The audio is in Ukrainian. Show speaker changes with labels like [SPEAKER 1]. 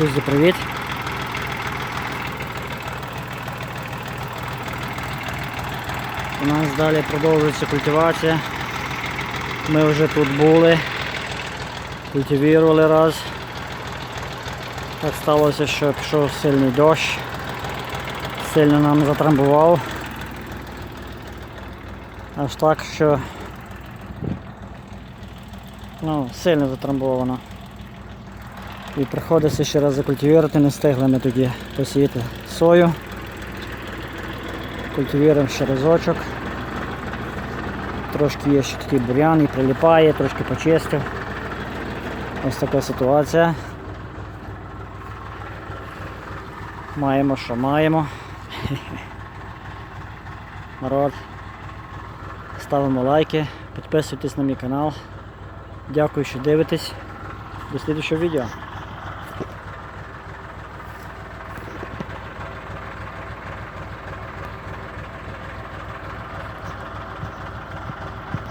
[SPEAKER 1] Друзі, привіт! У нас далі продовжується культивація. Ми вже тут були, культивували раз. Так сталося, що пішов сильний дощ, сильно нам затрамбував. Аж так, що ну, сильно затрамбовано. І приходиться ще раз закультивувати, не встигли ми тоді посіяти сою. Культивуємо ще разочок. Трошки є ще такий бур'ян і прилипає, трошки почистив. Ось така ситуація. Маємо, що маємо. Народ. Ставимо лайки, підписуйтесь на мій канал. Дякую, що дивитесь. До слідчого відео.